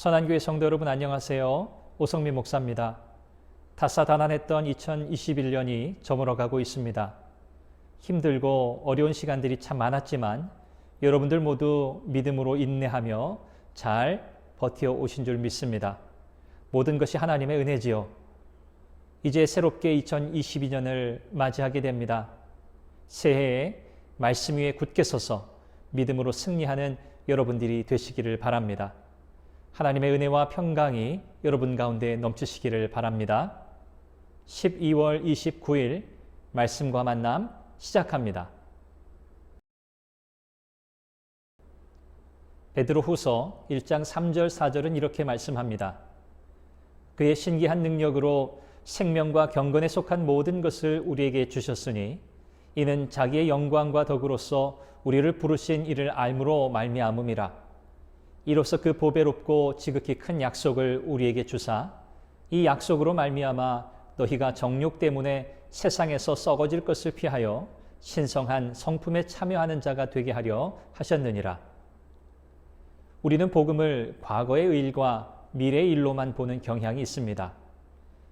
선한교회 성도 여러분 안녕하세요. 오성민 목사입니다. 다사다난했던 2021년이 저물어가고 있습니다. 힘들고 어려운 시간들이 참 많았지만 여러분들 모두 믿음으로 인내하며 잘 버티어 오신 줄 믿습니다. 모든 것이 하나님의 은혜지요. 이제 새롭게 2022년을 맞이하게 됩니다. 새해에 말씀 위에 굳게 서서 믿음으로 승리하는 여러분들이 되시기를 바랍니다. 하나님의 은혜와 평강이 여러분 가운데 넘치시기를 바랍니다. 12월 29일 말씀과 만남 시작합니다. 베드로 후서 1장 3절 4절은 이렇게 말씀합니다. 그의 신기한 능력으로 생명과 경건에 속한 모든 것을 우리에게 주셨으니 이는 자기의 영광과 덕으로서 우리를 부르신 이를 알므로 말미암음이라. 이로써 그 보배롭고 지극히 큰 약속을 우리에게 주사 이 약속으로 말미암아 너희가 정욕 때문에 세상에서 썩어질 것을 피하여 신성한 성품에 참여하는 자가 되게 하려 하셨느니라. 우리는 복음을 과거의 일과 미래의 일로만 보는 경향이 있습니다.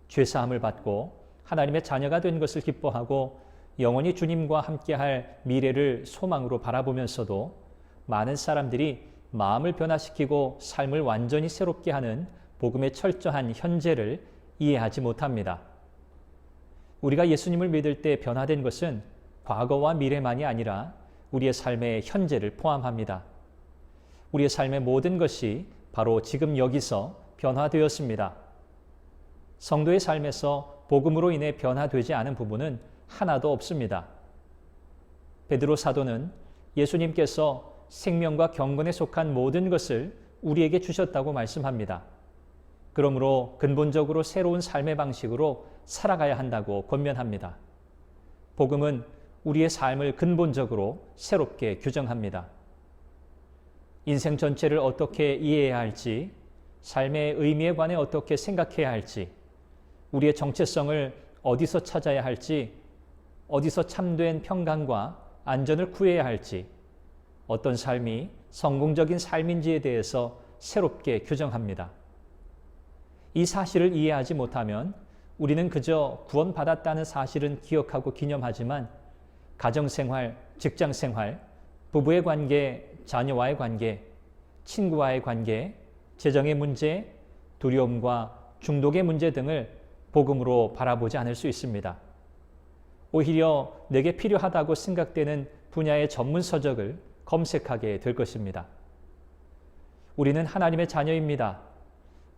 죄사함을 받고 하나님의 자녀가 된 것을 기뻐하고 영원히 주님과 함께할 미래를 소망으로 바라보면서도 많은 사람들이 마음을 변화시키고 삶을 완전히 새롭게 하는 복음의 철저한 현재를 이해하지 못합니다. 우리가 예수님을 믿을 때 변화된 것은 과거와 미래만이 아니라 우리의 삶의 현재를 포함합니다. 우리의 삶의 모든 것이 바로 지금 여기서 변화되었습니다. 성도의 삶에서 복음으로 인해 변화되지 않은 부분은 하나도 없습니다. 베드로 사도는 예수님께서 생명과 경건에 속한 모든 것을 우리에게 주셨다고 말씀합니다. 그러므로 근본적으로 새로운 삶의 방식으로 살아가야 한다고 권면합니다. 복음은 우리의 삶을 근본적으로 새롭게 규정합니다. 인생 전체를 어떻게 이해해야 할지, 삶의 의미에 관해 어떻게 생각해야 할지, 우리의 정체성을 어디서 찾아야 할지, 어디서 참된 평강과 안전을 구해야 할지, 어떤 삶이 성공적인 삶인지에 대해서 새롭게 규정합니다. 이 사실을 이해하지 못하면 우리는 그저 구원받았다는 사실은 기억하고 기념하지만 가정생활, 직장생활, 부부의 관계, 자녀와의 관계, 친구와의 관계, 재정의 문제, 두려움과 중독의 문제 등을 복음으로 바라보지 않을 수 있습니다. 오히려 내게 필요하다고 생각되는 분야의 전문 서적을 검색하게 될 것입니다. 우리는 하나님의 자녀입니다.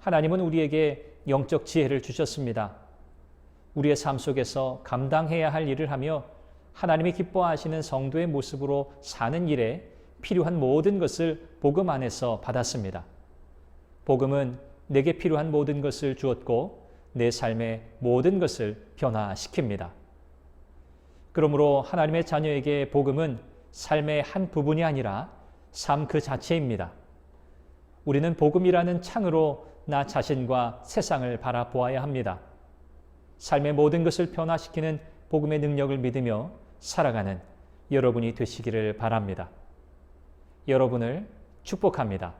하나님은 우리에게 영적 지혜를 주셨습니다. 우리의 삶 속에서 감당해야 할 일을 하며 하나님이 기뻐하시는 성도의 모습으로 사는 일에 필요한 모든 것을 복음 안에서 받았습니다. 복음은 내게 필요한 모든 것을 주었고 내 삶의 모든 것을 변화시킵니다. 그러므로 하나님의 자녀에게 복음은 삶의 한 부분이 아니라 삶 그 자체입니다. 우리는 복음이라는 창으로 나 자신과 세상을 바라보아야 합니다. 삶의 모든 것을 변화시키는 복음의 능력을 믿으며 살아가는 여러분이 되시기를 바랍니다. 여러분을 축복합니다.